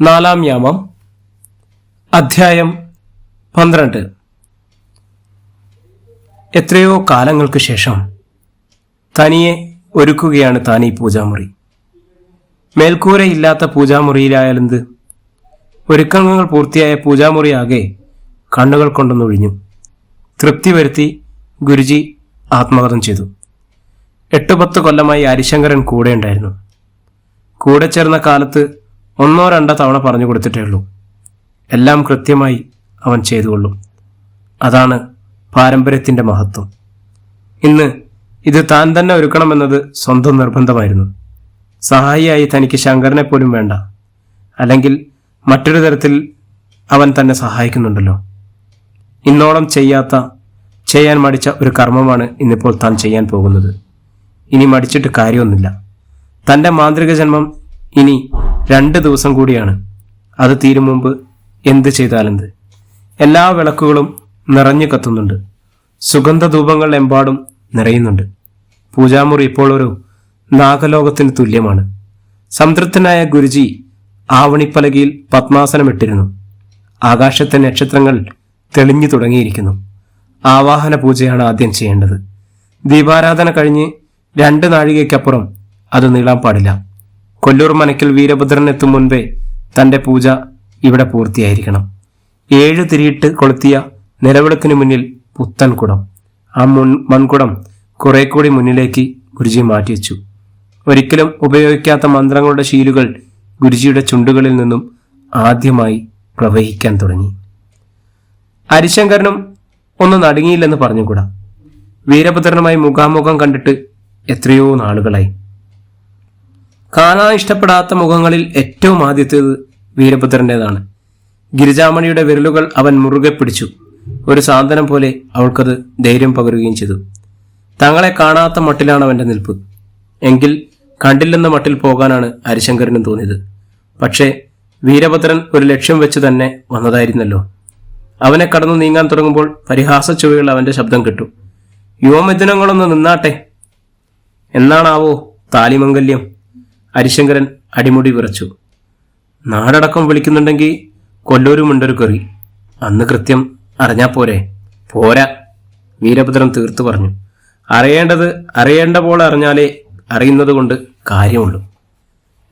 നാലാം യാമം അധ്യായം പന്ത്രണ്ട്. എത്രയോ കാലങ്ങൾക്ക് ശേഷം തനിയെ ഒരുക്കുകയാണ് താൻ ഈ പൂജാമുറി. മേൽക്കൂരയില്ലാത്ത പൂജാമുറിയിലായാലെന്ത്? ഒരുക്കങ്ങൾ പൂർത്തിയായ പൂജാമുറി ആകെ കണ്ണുകൾ കൊണ്ടൊന്നൊഴിഞ്ഞു തൃപ്തി വരുത്തി ഗുരുജി ആത്മകഥം ചെയ്തു. എട്ടു പത്ത് കൊല്ലമായി ഹരിശങ്കരൻ കൂടെ ഉണ്ടായിരുന്നു. കൂടെ ചേർന്ന കാലത്ത് ഒന്നോ രണ്ടോ തവണ പറഞ്ഞു കൊടുത്തിട്ടേ ഉള്ളൂ. എല്ലാം കൃത്യമായി അവൻ ചെയ്തുകൊള്ളും. അതാണ് പാരമ്പര്യത്തിന്റെ മഹത്വം. ഇന്ന് ഇത് താൻ തന്നെ ഒരുക്കണമെന്നത് സ്വന്തം നിർബന്ധമായിരുന്നു. സഹായിയായി തനിക്ക് ശങ്കരനെ പോലും വേണ്ട. അല്ലെങ്കിൽ മറ്റൊരു തരത്തിൽ അവൻ തന്നെ സഹായിക്കുന്നുണ്ടല്ലോ. ഇന്നോളം ചെയ്യാത്ത ചെയ്യാൻ മടിച്ച ഒരു കർമ്മമാണ് ഇന്നിപ്പോൾ താൻ ചെയ്യാൻ പോകുന്നത്. ഇനി മടിച്ചിട്ട് കാര്യമൊന്നുമില്ല. തന്റെ മാന്ത്രിക ജന്മം ഇനി രണ്ട് ദിവസം കൂടിയാണ്. അത് തീരും മുമ്പ് എന്ത് ചെയ്താലെന്ത് എല്ലാ വിളക്കുകളും നിറഞ്ഞു കത്തുന്നുണ്ട്. സുഗന്ധ ധൂപങ്ങൾ എമ്പാടും നിറയുന്നുണ്ട്. പൂജാമുറി ഇപ്പോൾ ഒരു നാഗലോകത്തിന് തുല്യമാണ്. സംതൃപ്തനായ ഗുരുജി ആവണിപ്പലകയിൽ പത്മാസനമിട്ടിരുന്നു. ആകാശത്തെ നക്ഷത്രങ്ങൾ തെളിഞ്ഞു തുടങ്ങിയിരിക്കുന്നു. ആവാഹന പൂജയാണ് ആദ്യം ചെയ്യേണ്ടത്. ദീപാരാധന കഴിഞ്ഞ് രണ്ട് നാഴികയ്ക്കപ്പുറം അത് നീളാൻ പാടില്ല. കൊല്ലൂർ മനക്കിൽ വീരഭദ്രൻ എത്തും മുൻപേ തന്റെ പൂജ ഇവിടെ പൂർത്തിയായിരിക്കണം. ഏഴ് തിരിയിട്ട് കൊളുത്തിയ നിലവിളക്കിന് മുന്നിൽ പുത്തൻ കുടം ആ മുൻ മൺകുടം കുറെ കൂടി മുന്നിലേക്ക് ഗുരുജി മാറ്റിവെച്ചു. ഒരിക്കലും ഉപയോഗിക്കാത്ത മന്ത്രങ്ങളുടെ ശീലുകൾ ഗുരുജിയുടെ ചുണ്ടുകളിൽ നിന്നും ആദ്യമായി പ്രവഹിക്കാൻ തുടങ്ങി. ഹരിശങ്കരനും ഒന്നും നടുങ്ങിയില്ലെന്ന് പറഞ്ഞുകൂടാ വീരഭദ്രനുമായി മുഖാമുഖം കണ്ടിട്ട് എത്രയോ നാളുകളായി. കാണാൻ ഇഷ്ടപ്പെടാത്ത മുഖങ്ങളിൽ ഏറ്റവും ആദ്യത്തേത് വീരഭദ്രന്റെതാണ് ഗിരിജാമണിയുടെ വിരലുകൾ അവൻ മുറുകെ പിടിച്ചു. ഒരു സാന്ത്വനം പോലെ അവൾക്കത് ധൈര്യം പകരുകയും ചെയ്തു. തങ്ങളെ കാണാത്ത മട്ടിലാണ് അവന്റെ നിൽപ്പ്. എങ്കിൽ കണ്ടില്ലെന്ന മട്ടിൽ പോകാനാണ് ഹരിശങ്കരനും തോന്നിയത്. പക്ഷേ വീരഭദ്രൻ ഒരു ലക്ഷ്യം വെച്ച് തന്നെ വന്നതായിരുന്നല്ലോ. അവനെ കടന്നു നീങ്ങാൻ തുടങ്ങുമ്പോൾ പരിഹാസ ചുവകൾ അവന്റെ ശബ്ദം കിട്ടു. യുവമിഥുനങ്ങളൊന്ന് നിന്നാട്ടെ. എന്നാണാവോ താലിമംഗല്യം? ഹരിശങ്കരൻ അടിമുടി വിറച്ചു. നാടടക്കം വിളിക്കുന്നുണ്ടെങ്കിൽ കൊല്ലൂരുമുണ്ടൊരു കറി. അന്ന് കൃത്യം അറിഞ്ഞാ പോരെ. പോരാ. വീരഭദ്രൻ തീർത്തു പറഞ്ഞു. അറിയേണ്ടത് അറിയേണ്ട പോലെ അറിഞ്ഞാലേ അറിയുന്നത് കൊണ്ട് കാര്യമുള്ളൂ.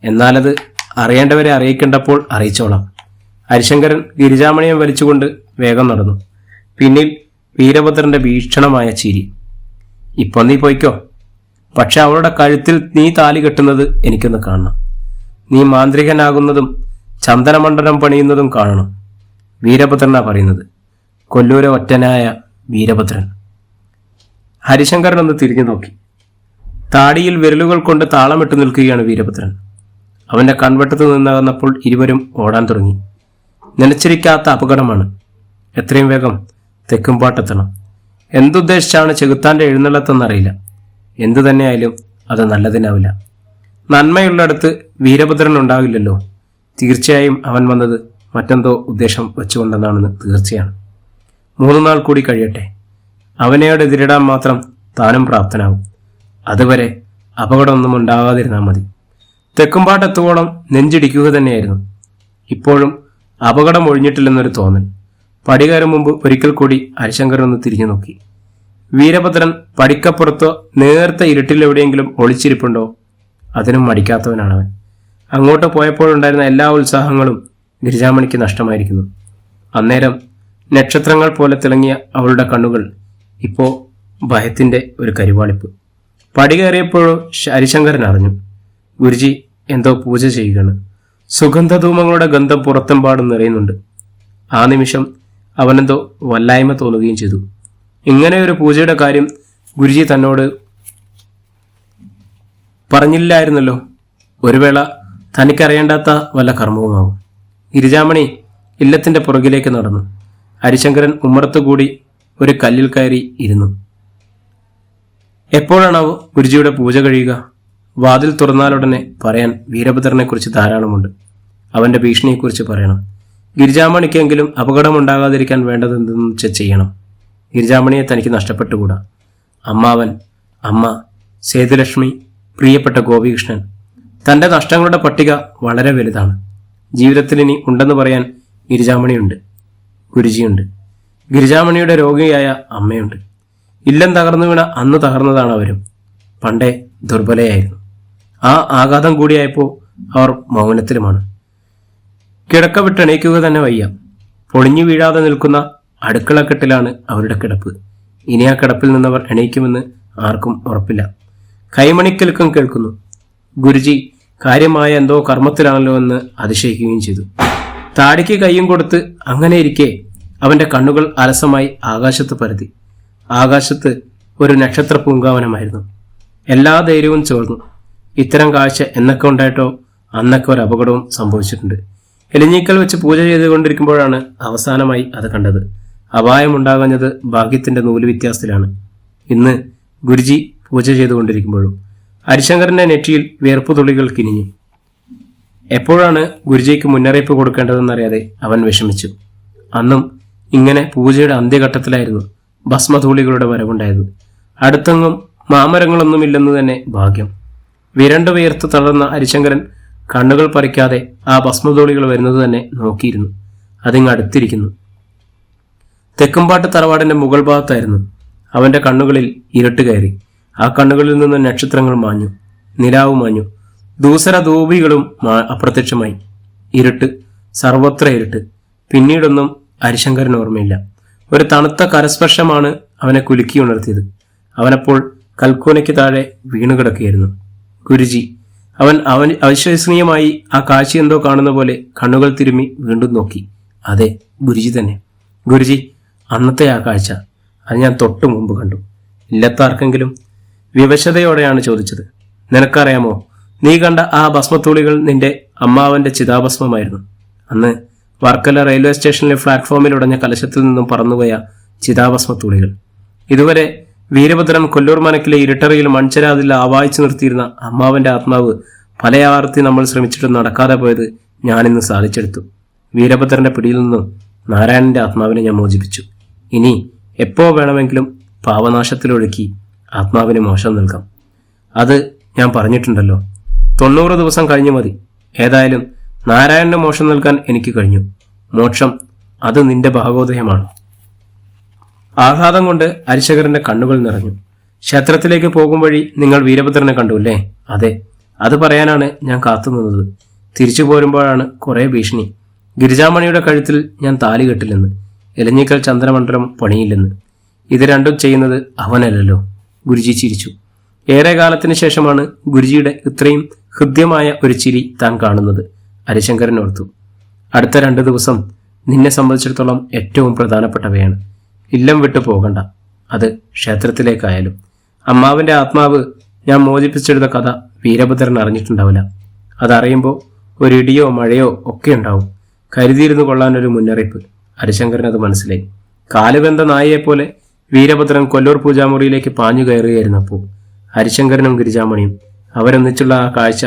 എന്നാലത് അറിയേണ്ടവരെ അറിയിക്കേണ്ടപ്പോൾ അറിയിച്ചോളാം. ഹരിശങ്കരൻ ഗിരിജാമണിയെ വലിച്ചുകൊണ്ട് വേഗം നടന്നു. പിന്നിൽ വീരഭദ്രന്റെ ഭീഷണമായ ചിരി. ഇപ്പൊ നീ പോയിക്കോ. പക്ഷെ അവളുടെ കഴുത്തിൽ നീ താലി കെട്ടുന്നത് എനിക്കൊന്ന് കാണണം. നീ മാന്ത്രികനാകുന്നതും ചന്ദനമണ്ഡലം പണിയുന്നതും കാണണം വീരഭദ്രനാ പറയുന്നത്. കൊല്ലൂരെ ഒറ്റനായ വീരഭദ്രൻ. ഹരിശങ്കരൻ ഒന്ന് തിരിഞ്ഞു നോക്കി. താടിയിൽ വിരലുകൾ കൊണ്ട് താളമിട്ട് നിൽക്കുകയാണ് വീരഭദ്രൻ. അവന്റെ കൺവെട്ടത്ത് നിന്നകന്നപ്പോൾ ഇരുവരും ഓടാൻ തുടങ്ങി. നനച്ചിരിക്കാത്ത അപകടമാണ്. എത്രയും വേഗം തെക്കുംപാട്ടെത്തണം. എന്തുദ്ദേശിച്ചാണ് ചെകുത്താന്റെ എഴുന്നള്ളത്തെന്നറിയില്ല. എന്തു തന്നെയായാലും അത് നല്ലതിനാവില്ല. നന്മയുള്ളിടത്ത് വീരഭദ്രൻ ഉണ്ടാവില്ലല്ലോ തീർച്ചയായും അവൻ വന്നത് മറ്റെന്തോ ഉദ്ദേശം വെച്ചുകൊണ്ടെന്നാണെന്ന് തീർച്ചയാണ്. മൂന്ന് നാൾ കൂടി കഴിയട്ടെ. അവനെയോട് എതിരിടാൻ മാത്രം താനും പ്രാപ്തനാവും. അതുവരെ അപകടമൊന്നും ഉണ്ടാകാതിരുന്നാൽ മതി. തെക്കുംപാട്ടെത്തുവോളം നെഞ്ചിടിക്കുക തന്നെയായിരുന്നു. ഇപ്പോഴും അപകടം ഒഴിഞ്ഞിട്ടില്ലെന്നൊരു തോന്നൽ. പടി മുമ്പ് ഒരിക്കൽ കൂടി ഹരിശങ്കർ ഒന്ന് തിരിഞ്ഞു നോക്കി വീരഭദ്രൻ പടിക്കപ്പുറത്തോ നേർത്ത ഇരുട്ടിലെവിടെയെങ്കിലും ഒളിച്ചിരിപ്പുണ്ടോ? അതിനും മടിക്കാത്തവനാണ് അവൻ അങ്ങോട്ട് പോയപ്പോഴുണ്ടായിരുന്ന എല്ലാ ഉത്സാഹങ്ങളും ഗിരിജാമണിക്ക് നഷ്ടമായിരിക്കുന്നു. അന്നേരം നക്ഷത്രങ്ങൾ പോലെ തിളങ്ങിയ അവളുടെ കണ്ണുകൾ ഇപ്പോൾ ഭയത്തിന്റെ ഒരു കരിവാളിപ്പ്. പടി കയറിയപ്പോഴോ ഹരിശങ്കരൻ അറിഞ്ഞു. ഗുരുജി എന്തോ പൂജ ചെയ്യുകയാണ്. സുഗന്ധധൂമങ്ങളുടെ ഗന്ധം പുറത്തെമ്പാടും നിറയുന്നുണ്ട്. ആ നിമിഷം അവനെന്തോ വല്ലായ്മ തോന്നുകയും ചെയ്തു. ഇങ്ങനെ ഒരു പൂജയുടെ കാര്യം ഗുരുജി തന്നോട് പറഞ്ഞില്ലായിരുന്നല്ലോ. ഒരു വേള തനിക്കറിയേണ്ടാത്ത വല്ല കർമ്മവുമാവും. ഗിരിജാമണി ഇല്ലത്തിന്റെ പുറകിലേക്ക് നടന്നു. ഹരിശങ്കരൻ ഉമ്മറത്തുകൂടി ഒരു കല്ലിൽ കയറി ഇരുന്നു. എപ്പോഴാണാവോ ഗുരുജിയുടെ പൂജ കഴിയുക? വാതിൽ തുറന്നാലുടനെ പറയാൻ വീരഭദ്രനെക്കുറിച്ച് ധാരാളമുണ്ട്. അവന്റെ ഭീഷണിയെക്കുറിച്ച് പറയണം. ഗിരിജാമണിക്കെങ്കിലും അപകടമുണ്ടാകാതിരിക്കാൻ വേണ്ടതെന്തെന്ന് ചെയ്യണം. ഗിരിജാമണിയെ തനിക്ക് നഷ്ടപ്പെട്ടുകൂടാ. അമ്മാവൻ അമ്മ സേതുലക്ഷ്മി പ്രിയപ്പെട്ട ഗോപികൃഷ്ണൻ. തന്റെ നഷ്ടങ്ങളുടെ പട്ടിക വളരെ വലുതാണ്. ജീവിതത്തിൽ ഇനി ഉണ്ടെന്ന് പറയാൻ ഗിരിജാമണിയുണ്ട് ഗുരുജിയുണ്ട്. ഗിരിജാമണിയുടെ രോഗിയായ അമ്മയുണ്ട്. ഇല്ലം തകർന്നു വീണ അന്ന് തകർന്നതാണ് അവരും. പണ്ടേ ദുർബലയായിരുന്നു. ആ ആഘാതം കൂടിയായപ്പോൾ അവർ മൗനത്തിലുമാണ്. കിടക്ക വിട്ടെണീക്കുക തന്നെ വയ്യ. പൊളിഞ്ഞു വീഴാതെ നിൽക്കുന്ന അടുക്കളക്കെട്ടിലാണ് അവരുടെ കിടപ്പ്. ഇനി ആ കിടപ്പിൽ നിന്നവർ എണീക്കുമെന്ന് ആർക്കും ഉറപ്പില്ല. കൈമണിക്കൽക്കും കേൾക്കുന്നു. ഗുരുജി കാര്യമായ എന്തോ കർമ്മത്തിലാണല്ലോ എന്ന് അതിശയിക്കുകയും ചെയ്തു. താടിക്ക് കൈയും കൊടുത്ത് അങ്ങനെ ഇരിക്കെ അവന്റെ കണ്ണുകൾ അലസമായി ആകാശത്ത് പരതി ആകാശത്ത് ഒരു നക്ഷത്ര പൂങ്കാവനമായിരുന്നു. എല്ലാ ധൈര്യവും ചോർന്നു. ഇത്തരം കാഴ്ച എന്നൊക്കെ ഉണ്ടായിട്ടോ? അന്നൊക്കെ ഒരു അപകടവും സംഭവിച്ചിട്ടുണ്ട്. എലിഞ്ഞീക്കൽ വെച്ച് പൂജ ചെയ്തുകൊണ്ടിരിക്കുമ്പോഴാണ് അവസാനമായി അത് കണ്ടത്. അപായമുണ്ടാകുന്നത് ഭാഗ്യത്തിന്റെ നൂൽ വ്യത്യാസത്തിലാണ്. ഇന്ന് ഗുരുജി പൂജ ചെയ്തുകൊണ്ടിരിക്കുമ്പോഴും ഹരിശങ്കറിന്റെ നെറ്റിയിൽ വിയർപ്പ് തുള്ളികൾ കിനിഞ്ഞു. എപ്പോഴാണ് ഗുരുജിക്ക് മുന്നറിയിപ്പ് കൊടുക്കേണ്ടതെന്നറിയാതെ അവൻ വിഷമിച്ചു. അന്നും ഇങ്ങനെ പൂജയുടെ അന്ത്യഘട്ടത്തിലായിരുന്നു ഭസ്മധൂളികളുടെ വരവുണ്ടായത്. അടുത്തെങ്ങും മാമരങ്ങളൊന്നുമില്ലെന്ന് തന്നെ ഭാഗ്യം. വിരണ്ടു വിയർത്ത് തളർന്ന ഹരിശങ്കരൻ കണ്ണുകൾ പറിക്കാതെ ആ ഭസ്മധൂളികൾ വരുന്നത് തന്നെ നോക്കിയിരുന്നു. അതിങ്ങ് അടുത്തിരിക്കുന്നു. തെക്കുംപാട്ട് തറവാടിന്റെ മുകൾ ഭാഗത്തായിരുന്നു അവന്റെ കണ്ണുകളിൽ ഇരുട്ട് കയറി. ആ കണ്ണുകളിൽ നിന്ന് നക്ഷത്രങ്ങൾ മാഞ്ഞു നിലാവ് മാഞ്ഞു. ദൂസര ധൂപികളും അപ്രത്യക്ഷമായി. ഇരുട്ട് സർവത്ര ഇരുട്ട്. പിന്നീടൊന്നും ഹരിശങ്കരൻ ഓർമ്മയില്ല. ഒരു തണുത്ത കരസ്പർശമാണ് അവനെ കുലുക്കി ഉണർത്തിയത്. അവനപ്പോൾ കൽക്കൂനയ്ക്ക് താഴെ വീണുകിടക്കുകയായിരുന്നു ഗുരുജി അവൻ അവൻ അവിശ്വസനീയമായി ആ കാഴ്ച എന്തോ കാണുന്ന പോലെ കണ്ണുകൾ തിരുമ്മി വീണ്ടും നോക്കി. അതെ ഗുരുജി തന്നെ. ഗുരുജി അന്നത്തെ ആ കാഴ്ച അത് ഞാൻ തൊട്ടു മുമ്പ് കണ്ടു. ഇല്ലത്താർക്കെങ്കിലും വിവശതയോടെയാണ് ചോദിച്ചത്. നിനക്കറിയാമോ നീ കണ്ട ആ ഭസ്മത്തൂളികൾ നിന്റെ അമ്മാവന്റെ ചിതാഭസ്മമായിരുന്നു. അന്ന് വർക്കല റെയിൽവേ സ്റ്റേഷനിലെ പ്ലാറ്റ്ഫോമിൽ ഉടഞ്ഞ കലശത്തിൽ നിന്നും പറന്നുപോയ ചിതാഭസ്മത്തൂളികൾ ഇതുവരെ വീരഭദ്രൻ കൊല്ലൂർ മനക്കിലെ ഇരുട്ടറയിൽ മൺചരാതിൽ ആവായിച്ചു നിർത്തിയിരുന്ന അമ്മാവന്റെ ആത്മാവ് പല നമ്മൾ ശ്രമിച്ചിട്ട് നടക്കാതെ പോയത് ഞാനിന്ന് സാധിച്ചെടുത്തു. വീരഭദ്രന്റെ പിടിയിൽ നിന്നും നാരായണന്റെ ആത്മാവിനെ ഞാൻ മോചിപ്പിച്ചു. ഇനി എപ്പോ വേണമെങ്കിലും പാവനാശത്തിലൊഴുക്കി ആത്മാവിന് മോശം നൽകാം. അത് ഞാൻ പറഞ്ഞിട്ടുണ്ടല്ലോ. തൊണ്ണൂറ് ദിവസം കഴിഞ്ഞു മതി. ഏതായാലും നാരായണന് മോക്ഷം നൽകാൻ എനിക്ക് കഴിഞ്ഞു. മോക്ഷം അത് നിന്റെ ഭാഗോദയമാണ്. ആഹ്ലാദം കൊണ്ട് അരിശകരന്റെ കണ്ണുകൾ നിറഞ്ഞു. ക്ഷേത്രത്തിലേക്ക് പോകും വഴി നിങ്ങൾ വീരഭദ്രനെ കണ്ടു അല്ലേ? അതെ അത് പറയാനാണ് ഞാൻ കാത്തുനിന്നത് തിരിച്ചു പോരുമ്പോഴാണ് കുറേ ഭീഷണി. ഗിരിജാമണിയുടെ കഴുത്തിൽ ഞാൻ താലി കെട്ടില്ലെന്ന്. എലഞ്ഞിക്കൽ ചന്ദ്രമണ്ഡലം പണിയില്ലെന്ന്. ഇത് രണ്ടും ചെയ്യുന്നത് അവനല്ലല്ലോ. ഗുരുജി ചിരിച്ചു. ഏറെ കാലത്തിന് ശേഷമാണ് ഗുരുജിയുടെ ഇത്രയും ഹൃദ്യമായ ഒരു ചിരി താൻ കാണുന്നത്. ഹരിശങ്കരൻ ഓർത്തു അടുത്ത രണ്ട് ദിവസം നിന്നെ സംബന്ധിച്ചിടത്തോളം ഏറ്റവും പ്രധാനപ്പെട്ടവയാണ്. ഇല്ലം വിട്ടു പോകണ്ട. അത് ക്ഷേത്രത്തിലേക്കായാലും. അമ്മാവിന്റെ ആത്മാവ് ഞാൻ മോചിപ്പിച്ചെടുത്ത കഥ വീരഭദ്രൻ അറിഞ്ഞിട്ടുണ്ടാവില്ല. അതറിയുമ്പോൾ ഒരിടിയോ മഴയോ ഒക്കെ ഉണ്ടാവും. കരുതിയിരുന്നു കൊള്ളാൻ ഒരു മുന്നറിയിപ്പ്. ഹരിശങ്കരൻ അത് മനസ്സിലായി. കാലുവെന്ത നായയെപ്പോലെ വീരഭദ്രൻ കൊല്ലൂർ പൂജാമുറിയിലേക്ക് പാഞ്ഞു കയറുകയായിരുന്നപ്പോൾ ഹരിശങ്കരനും ഗിരിജാമണിയും അവരൊന്നിച്ചുള്ള ആ കാഴ്ച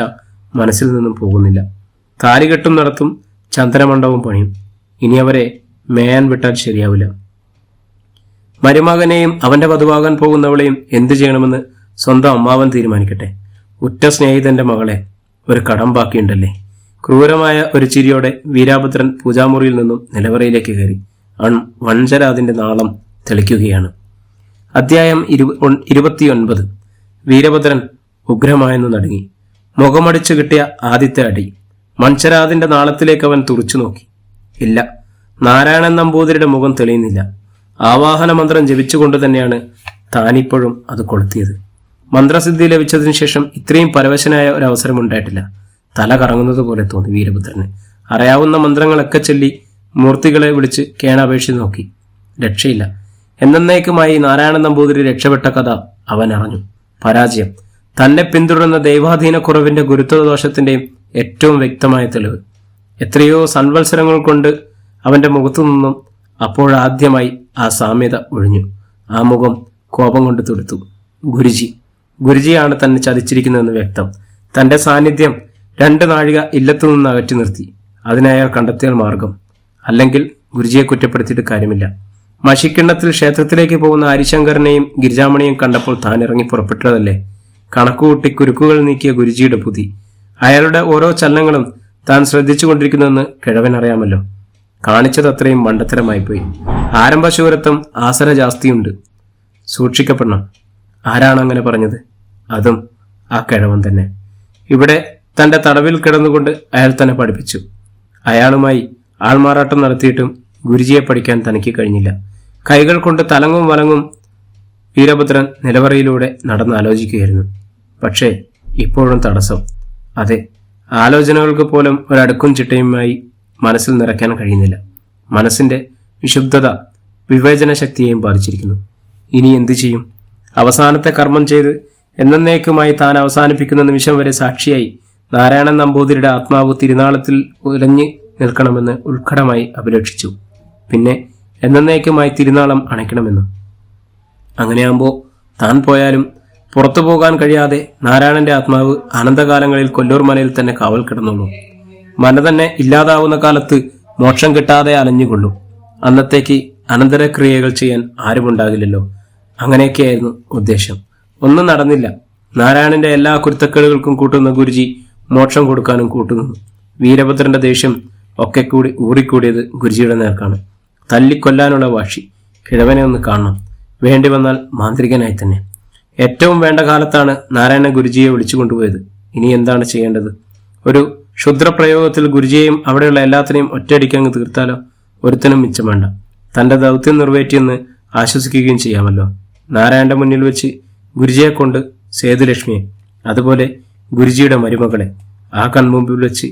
മനസ്സിൽ നിന്നും പോകുന്നില്ല. താലികെട്ടും നടത്തും ചന്ദ്രമണ്ഡവും പണിയും. ഇനി അവരെ മേയാൻ വിട്ടാൽ ശരിയാവില്ല. മരുമകനെയും അവന്റെ വധുവാകാൻ പോകുന്നവളെയും എന്തു ചെയ്യണമെന്ന് സ്വന്തം അമ്മാവൻ തീരുമാനിക്കട്ടെ. ഉറ്റ സ്നേഹിതന്റെ മകളെ ഒരു കടം ബാക്കിയുണ്ടല്ലേ? ക്രൂരമായ ഒരു ചിരിയോടെ വീരാഭദ്രൻ പൂജാമുറിയിൽ നിന്നും നിലവറയിലേക്ക് കയറി. അൺ വഞ്ചരാതിന്റെ നാളം തെളിക്കുകയാണ്. അധ്യായം ഇരു- ഒൻ- ഇരുപത്തിയൊൻപത്. വീരഭദ്രൻ ഉഗ്രമായെന്ന് നടുങ്ങി. മുഖമടിച്ചു കിട്ടിയ ആദ്യത്തെ അടി. മൺചരാതിന്റെ നാളത്തിലേക്ക് അവൻ തുറച്ചു നോക്കി. ഇല്ല നാരായണൻ നമ്പൂതിരിയുടെ മുഖം തെളിയുന്നില്ല. ആവാഹന മന്ത്രം ജപിച്ചുകൊണ്ട് തന്നെയാണ് താനിപ്പോഴും അത് കൊളുത്തിയത്. മന്ത്രസിദ്ധി ലഭിച്ചതിനു ശേഷം ഇത്രയും പരവശനായ ഒരു അവസരം ഉണ്ടായിട്ടില്ല. തല കറങ്ങുന്നത് പോലെ തോന്നി വീരഭദ്രന്. അറിയാവുന്ന മന്ത്രങ്ങളൊക്കെ ചൊല്ലി മൂർത്തികളെ വിളിച്ച് കേണപേക്ഷിച്ച് നോക്കി. രക്ഷയില്ല. എന്നേക്കുമായി നാരായണൻ നമ്പൂതിരി രക്ഷപ്പെട്ട കഥ അവൻ അറിഞ്ഞു. പരാജയം. തന്നെ പിന്തുടരുന്ന ദൈവാധീനക്കുറവിന്റെ ഗുരുത്വദോഷത്തിന്റെയും ഏറ്റവും വ്യക്തമായ തെളിവ്. എത്രയോ സൺവത്സരങ്ങൾ കൊണ്ട് അവന്റെ മുഖത്തു നിന്നും അപ്പോഴാദ്യമായി ആ സാമ്യത ഒഴിഞ്ഞു. ആ മുഖം കോപം കൊണ്ട് തുടുത്തു. ഗുരുജി. ഗുരുജിയാണ് തന്നെ ചതിച്ചിരിക്കുന്നതെന്ന് വ്യക്തം. തന്റെ സാന്നിധ്യം രണ്ട് നാഴിക ഇല്ലത്തു നിന്ന് അകറ്റി നിർത്തി. അതിനയാൾ കണ്ടെത്തിയാൽ മാർഗം. അല്ലെങ്കിൽ ഗുരുജിയെ കുറ്റപ്പെടുത്തിയിട്ട് കാര്യമില്ല. മഷിക്കിണ്ണത്തിൽ ക്ഷേത്രത്തിലേക്ക് പോകുന്ന ഹരിശങ്കരനെയും ഗിരിജാമണിയും കണ്ടപ്പോൾ താൻ ഇറങ്ങി പുറപ്പെട്ടതല്ലേ കണക്കുകൂട്ടി കുരുക്കുകൾ നീക്കിയ ഗുരുജിയുടെ പുതി. അയാളുടെ ഓരോ ചലനങ്ങളും താൻ ശ്രദ്ധിച്ചുകൊണ്ടിരിക്കുന്നുവെന്ന് കിഴവൻ അറിയാമല്ലോ കാണിച്ചത് അത്രയും മണ്ടത്തരമായി പോയി ആരംഭശൂരത്വം ആസര ജാസ്തിയുണ്ട്. സൂക്ഷിക്കപ്പെടണം. ആരാണ് അങ്ങനെ പറഞ്ഞത്? അതും ആ കിഴവൻ തന്നെ. ഇവിടെ തന്റെ തടവിൽ കിടന്നുകൊണ്ട് അയാൾ തന്നെ പഠിപ്പിച്ചു. അയാളുമായി ആൾമാറാട്ടം നടത്തിയിട്ടും ഗുരുജിയെ പഠിക്കാൻ തനിക്ക് കഴിഞ്ഞില്ല. കൈകൾ കൊണ്ട് തലങ്ങും വലങ്ങും വീരഭദ്രൻ നിലവറയിലൂടെ നടന്നാലോചിക്കുകയായിരുന്നു. പക്ഷേ ഇപ്പോഴും തടസ്സം. അതെ ആലോചനകൾക്ക് പോലും ഒരടുക്കും ചിട്ടയുമായി മനസ്സിൽ നിറയ്ക്കാൻ കഴിയുന്നില്ല. മനസ്സിന്റെ വിശുദ്ധത വിവേചന ശക്തിയെയും ബാധിച്ചിരിക്കുന്നു. ഇനി എന്തു ചെയ്യും? അവസാനത്തെ കർമ്മം ചെയ്ത് എന്നേക്കുമായി താൻ അവസാനിപ്പിക്കുന്ന നിമിഷം വരെ സാക്ഷിയായി നാരായണൻ നമ്പൂതിരിയുടെ ആത്മാവ് തിരുനാളത്തിൽ ഉലഞ്ഞു നിൽക്കണമെന്ന് ഉത്കടമായി അഭിലഷിച്ചു പിന്നെ എന്നേക്കുമായി തിരുനാളം അണയ്ക്കണമെന്ന്. അങ്ങനെയാകുമ്പോൾ താൻ പോയാലും പുറത്തു പോകാൻ കഴിയാതെ നാരായണന്റെ ആത്മാവ് അനന്തകാലങ്ങളിൽ കൊല്ലൂർ മലയിൽ തന്നെ കാവൽ കിടന്നുള്ളൂ മന തന്നെ ഇല്ലാതാവുന്ന കാലത്ത് മോക്ഷം കിട്ടാതെ അലഞ്ഞുകൊള്ളും. അന്നത്തേക്ക് അനന്തരക്രിയകൾ ചെയ്യാൻ ആരുമുണ്ടാകില്ലല്ലോ. അങ്ങനെയൊക്കെയായിരുന്നു ഉദ്ദേശം. ഒന്നും നടന്നില്ല. നാരായണന്റെ എല്ലാ കുരുത്തക്കേടുകൾക്കും കൂട്ടുന്ന ഗുരുജി മോക്ഷം കൊടുക്കാനും കൂട്ടുനിന്നു വീരഭദ്രന്റെ ദേഷ്യം ഒക്കെ കൂടി ഊറിക്കൂടിയത് ഗുരുജിയുടെ നേർക്കാണ്. തല്ലിക്കൊല്ലാനുള്ള വാശി കിഴവനെ ഒന്ന് കാണണം. വേണ്ടി വന്നാൽ മാന്ത്രികനായി തന്നെ. ഏറ്റവും വേണ്ട കാലത്താണ് നാരായണ ഗുരുജിയെ വിളിച്ചു കൊണ്ടുപോയത്. ഇനി എന്താണ് ചെയ്യേണ്ടത്? ഒരു ക്ഷുദ്രപ്രയോഗത്തിൽ ഗുരുജിയെയും അവിടെയുള്ള എല്ലാത്തിനെയും ഒറ്റയടിക്കങ്ങ് തീർത്താലോ? ഒരുത്തനും മിച്ചം വേണ്ട. തന്റെ ദൗത്യം നിറവേറ്റിയെന്ന് ആശ്വസിക്കുകയും ചെയ്യാമല്ലോ. നാരായണന്റെ മുന്നിൽ വെച്ച് ഗുരുജിയെ കൊണ്ട് സേതുലക്ഷ്മിയെ അതുപോലെ ഗുരുജിയുടെ മരുമകളെ ആ കൺമുമ്പിൽ വെച്ച്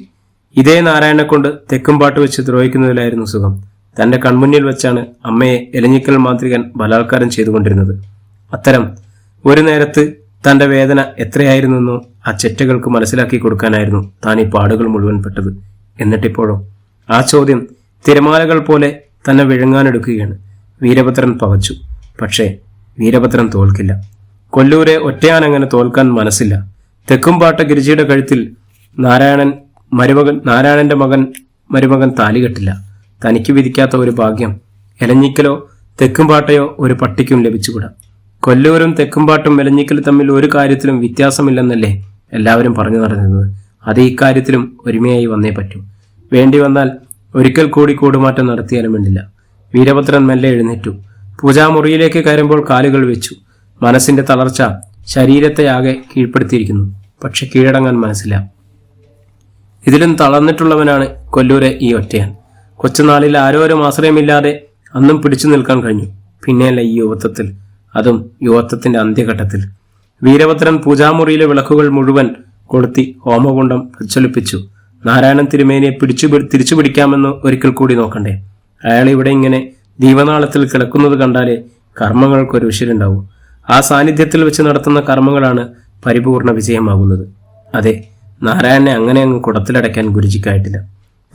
ഇതേ നാരായണനെ കൊണ്ട് തെക്കുംപാട്ട് വെച്ച് ദ്രോഹിക്കുന്നതിലായിരുന്നു സുഖം. തന്റെ കൺമുന്നിൽ വെച്ചാണ് അമ്മയെ എലഞ്ഞിക്കൽ മാന്ത്രികൻ ബലാത്കാരം ചെയ്തുകൊണ്ടിരുന്നത്. അത്തരം ഒരു നേരത്ത് തന്റെ വേദന എത്രയായിരുന്നെന്നോ ആ ചെറ്റകൾക്ക് മനസ്സിലാക്കി കൊടുക്കാനായിരുന്നു താൻ ഈ പാടുകൾ മുഴുവൻ പെട്ടത്. എന്നിട്ടിപ്പോഴോ? ആ ചോദ്യം തിരമാലകൾ പോലെ തന്നെ വിഴുങ്ങാനെടുക്കുകയാണ്. വീരഭദ്രൻ പകച്ചു പക്ഷേ വീരഭദ്രൻ തോൽക്കില്ല. കൊല്ലൂരെ ഒറ്റയാനങ്ങനെ തോൽക്കാൻ മനസ്സില്ല. തെക്കുംപാട്ട ഗിരിജിയുടെ കഴുത്തിൽ നാരായണൻ മരുമകൻ നാരായണന്റെ മകൻ മരുമകൻ താലികെട്ടില്ല തനിക്ക് വിധിക്കാത്ത ഒരു ഭാഗ്യം. എലഞ്ഞിക്കലോ തെക്കുംപാട്ടയോ ഒരു പട്ടിക്കും ലഭിച്ചുകൂടാ. കൊല്ലൂരും തെക്കുംപാട്ടും എലഞ്ഞിക്കലും തമ്മിൽ ഒരു കാര്യത്തിലും വ്യത്യാസമില്ലെന്നല്ലേ എല്ലാവരും പറഞ്ഞു നടന്നിരുന്നത് അത് ഇക്കാര്യത്തിലും ഒരുമയായി വന്നേ പറ്റൂ. വേണ്ടി വന്നാൽ ഒരിക്കൽ കൂടി കൂടുമാറ്റം നടത്തിയാലും വേണ്ടില്ല. വീരഭദ്രൻ മെല്ലെ എഴുന്നേറ്റു. പൂജാമുറിയിലേക്ക് കയറുമ്പോൾ കാലുകൾ വെച്ചു. മനസ്സിന്റെ തളർച്ച ശരീരത്തെ ആകെ കീഴ്പ്പെടുത്തിയിരിക്കുന്നു. പക്ഷെ കീഴടങ്ങാൻ മനസ്സില്ല. ഇതിലും തളർന്നിട്ടുള്ളവനാണ് കൊല്ലൂരെ ഈ ഒറ്റയാൻ. കൊച്ചുനാളിൽ ആരോരും ആശ്രയമില്ലാതെ അന്നും പിടിച്ചു നിൽക്കാൻ കഴിഞ്ഞു. പിന്നെയല്ല ഈ യുവത്വത്തിൽ. അതും യുവത്വത്തിന്റെ അന്ത്യഘട്ടത്തിൽ. വീരഭദ്രൻ പൂജാമുറിയിലെ വിളക്കുകൾ മുഴുവൻ കൊളുത്തി ഹോമകുണ്ടം പ്രജ്വലിപ്പിച്ചു. നാരായണൻ തിരുമേനിയെ പിടിച്ചു തിരിച്ചു പിടിക്കാമെന്ന് ഒരിക്കൽ കൂടി നോക്കണ്ടേ? അയാൾ ഇവിടെ ഇങ്ങനെ ദീപനാളത്തിൽ കിടക്കുന്നത് കണ്ടാലേ കർമ്മങ്ങൾക്കൊരു വിശലുണ്ടാവൂ ആ സാന്നിധ്യത്തിൽ വെച്ച് നടത്തുന്ന കർമ്മങ്ങളാണ് പരിപൂർണ വിജയമാകുന്നത്. അതെ നാരായണനെ അങ്ങനെ അങ്ങ് കുടത്തിലടയ്ക്കാൻ ഗുരുജിക്കായിട്ടില്ല.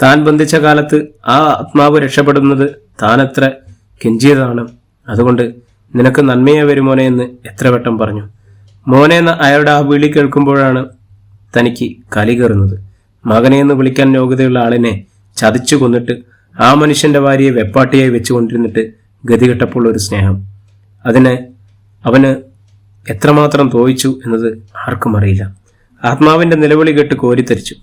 താൻ ബന്ധിച്ച കാലത്ത് ആ ആത്മാവ് രക്ഷപ്പെടുന്നത് താനത്ര കെഞ്ചിയതാണ്. അതുകൊണ്ട് നിനക്ക് നന്മയെ വരുമോനെ എന്ന് എത്ര വട്ടം പറഞ്ഞു. മോനെ എന്ന അയാളുടെ ആ വിളി കേൾക്കുമ്പോഴാണ് തനിക്ക് കലി കയറുന്നത്. മകനെ എന്ന് വിളിക്കാൻ യോഗ്യതയുള്ള ആളിനെ ചതിച്ചു കൊന്നിട്ട് ആ മനുഷ്യന്റെ ഭാര്യയെ വെപ്പാട്ടിയായി വെച്ചുകൊണ്ടിരുന്നിട്ട് ഗതികെട്ടപ്പോൾ ഒരു സ്നേഹം. അതിന് അവന് എത്രമാത്രം തോയിച്ചു എന്നത് ആർക്കും അറിയില്ല. ആത്മാവിന്റെ നിലവിളി കേട്ട് കോരിത്തരിച്ചു.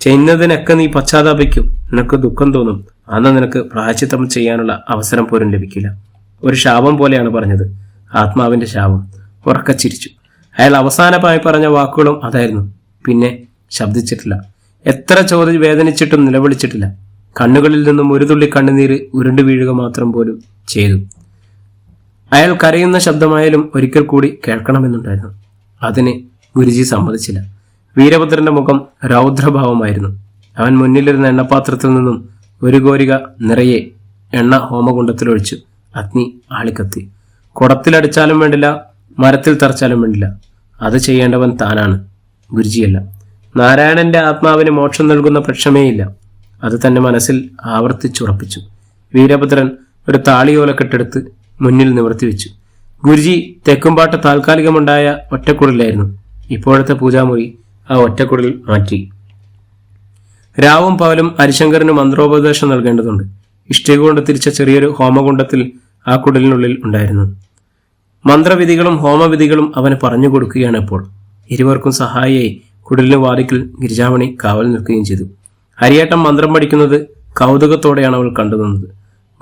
ചെയ്യുന്നതിനൊക്കെ നീ പശ്ചാത്താപിക്കും. നിനക്ക് ദുഃഖം തോന്നും. അന്ന് നിനക്ക് പ്രായച്ചിത്തം ചെയ്യാനുള്ള അവസരം പോലും ലഭിക്കില്ല. ഒരു ശാപം പോലെയാണ് പറഞ്ഞത്. ആത്മാവിന്റെ ശാപം. ഉറക്കച്ചിരിച്ചു അയാൾ അവസാനമായി പറഞ്ഞ വാക്കുകളും അതായിരുന്നു. പിന്നെ ശബ്ദിച്ചിട്ടില്ല. എത്ര ചോദ്യം വേദനിച്ചിട്ടും നിലവിളിച്ചിട്ടില്ല. കണ്ണുകളിൽ നിന്നും ഒരു തുള്ളി കണ്ണുനീര് ഉരുണ്ടു വീഴുക മാത്രം പോലും ചെയ്തു. അയാൾ കരയുന്ന ശബ്ദമായാലും ഒരിക്കൽ കൂടി കേൾക്കണമെന്നുണ്ടായിരുന്നു. അതിന് ഗുരുജി സമ്മതിച്ചില്ല. വീരഭദ്രന്റെ മുഖം രൗദ്രഭാവമായിരുന്നു. അവൻ മുന്നിലിരുന്ന എണ്ണപാത്രത്തിൽ നിന്നും ഒരു കോരിക നിറയെ എണ്ണ ഹോമകുണ്ടത്തിലൊഴിച്ചു അഗ്നി ആളിക്കത്തി. കുടത്തിലടിച്ചാലും വേണ്ടില്ല മരത്തിൽ തറച്ചാലും വേണ്ടില്ല. അത് ചെയ്യേണ്ടവൻ താനാണ് ഗുരുജിയല്ല. നാരായണന്റെ ആത്മാവിന് മോക്ഷം നൽകുന്ന പ്രക്ഷമേയില്ല. അത് തന്റെ മനസ്സിൽ ആവർത്തിച്ചുറപ്പിച്ചു. വീരഭദ്രൻ ഒരു താളിയോലക്കെട്ടെടുത്ത് മുന്നിൽ നിവർത്തിവെച്ചു. ഗുരുജി തെക്കുംപാട്ട് താൽക്കാലികമുണ്ടായ ഒറ്റക്കുടലിലായിരുന്നു. ഇപ്പോഴത്തെ പൂജാമുറി ആ ഒറ്റക്കുടൽ മാറ്റി. രാവും പകലും ഹരിശങ്കറിന് മന്ത്രോപദേശം നൽകേണ്ടതുണ്ട്. ഇഷ്ടിക കൊണ്ട് തിരിച്ച ചെറിയൊരു ഹോമകുണ്ടത്തിൽ ആ കുടലിനുള്ളിൽ ഉണ്ടായിരുന്നു. മന്ത്രവിധികളും ഹോമവിധികളും അവന് പറഞ്ഞു കൊടുക്കുകയാണ് ഇപ്പോൾ ഇരുവർക്കും സഹായിയായി കുടലിന് വാതിക്കൽ ഗിരിജാമണി കാവൽ നിൽക്കുകയും ചെയ്തു. ഹരിയേട്ടം മന്ത്രം പഠിക്കുന്നത് കൗതുകത്തോടെയാണ് അവൾ കണ്ടുനിന്നത്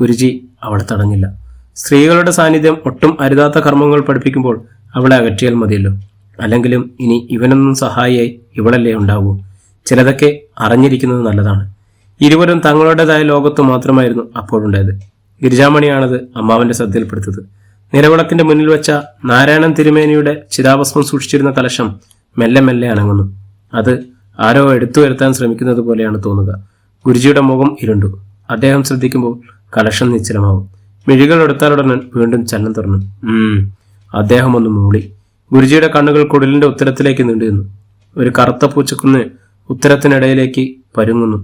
ഗുരുജി അവളെ തടഞ്ഞില്ല. സ്ത്രീകളുടെ സാന്നിധ്യം ഒട്ടും അരുതാത്ത കർമ്മങ്ങൾ പഠിപ്പിക്കുമ്പോൾ അവളെ അകറ്റിയാൽ മതിയല്ലോ. അല്ലെങ്കിലും ഇനി ഇവനൊന്നും സഹായിയായി ഇവളല്ലേ ഉണ്ടാവൂ. ചിലതൊക്കെ അറിഞ്ഞിരിക്കുന്നത് നല്ലതാണ്. ഇരുവരും തങ്ങളുടേതായ ലോകത്ത് മാത്രമായിരുന്നു അപ്പോഴുണ്ടായത്. ഗിരിജാമണിയാണത് അമ്മാവന്റെ ശ്രദ്ധയിൽപ്പെടുത്തത്. നിലവിളക്കിന്റെ മുന്നിൽ വെച്ച നാരായണൻ തിരുമേനിയുടെ ചിതാഭസ്മം സൂക്ഷിച്ചിരുന്ന കലശം മെല്ലെ മെല്ലെ അനങ്ങുന്നു. അത് ആരോ എടുത്തു വരുത്താൻ ശ്രമിക്കുന്നത് പോലെയാണ് തോന്നുക. ഗുരുജിയുടെ മുഖം ഇരുണ്ടു. അദ്ദേഹം ശ്രദ്ധിക്കുമ്പോൾ കലശം നിശ്ചലമാവും. മിഴികൾ എടുത്താലുടൻ വീണ്ടും ചലനം തുറന്നു. അദ്ദേഹം ഒന്ന് മൂളി. ഗുരുജിയുടെ കണ്ണുകൾ കുടലിന്റെ ഉത്തരത്തിലേക്ക് നീണ്ടിരുന്നു ഒരു കറുത്ത പൂച്ചക്കുന്ന് ഉത്തരത്തിനിടയിലേക്ക് പരുങ്ങുന്നു.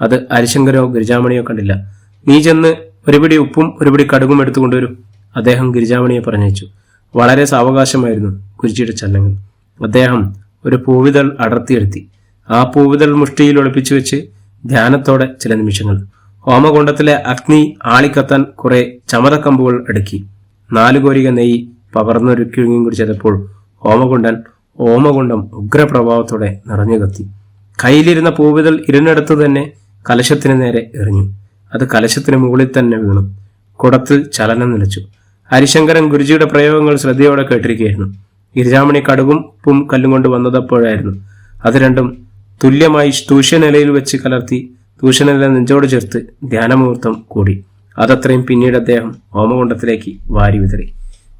അത് ഹരിശങ്കരോ ഗിരിജാമണിയോ കണ്ടില്ല. നീ ചെന്ന് ഒരുപിടി ഉപ്പും ഒരുപിടി കടുകും എടുത്തുകൊണ്ടുവരും അദ്ദേഹം ഗിരിജാമണിയെ പറഞ്ഞയച്ചു. വളരെ സാവകാശമായിരുന്നു ഗുരുജിയുടെ ചലനങ്ങൾ. അദ്ദേഹം ഒരു പൂവിതൾ അടർത്തിയെടുത്തി. ആ പൂവിതൾ മുഷ്ടിയിൽ ഒളിപ്പിച്ചു വെച്ച് ധ്യാനത്തോടെ ചില നിമിഷങ്ങൾ ഹോമകുണ്ടത്തിലെ അഗ്നി ആളിക്കത്താൻ കുറെ ചമതക്കമ്പുകൾ അടുക്കി. നാലുകോരിക നെയ്യ് പകർന്നൊരു കിഴുങ്ങും കൂടി ഹോമകുണ്ടൻ ഓമകുണ്ടം ഉഗ്രപ്രഭാവത്തോടെ നിറഞ്ഞു കത്തി കയ്യിലിരുന്ന പൂവിതൾ ഇരുന്നിടത്തു തന്നെ കലശത്തിന് നേരെ എറിഞ്ഞു. അത് കലശത്തിന് മുകളിൽ തന്നെ വീണു. കുടത്തിൽ ചലനം നിലച്ചു. ഹരിശങ്കരൻ ഗുരുജിയുടെ പ്രയോഗങ്ങൾ ശ്രദ്ധയോടെ കേട്ടിരിക്കുകയായിരുന്നു. ഗിരിജാമണി കടുകും ഉപ്പും കല്ലും കൊണ്ട് വന്നതപ്പോഴായിരുന്നു. അത് രണ്ടും തുല്യമായി തൂഷ്യനിലയിൽ വെച്ച് കലർത്തി തൂഷ്യനില നെഞ്ചോട് ചേർത്ത് ധ്യാനമുഹൂർത്തം കൂടി. അതത്രയും പിന്നീട് അദ്ദേഹം ഹോമകുണ്ടത്തിലേക്ക് വാരി വിതറി.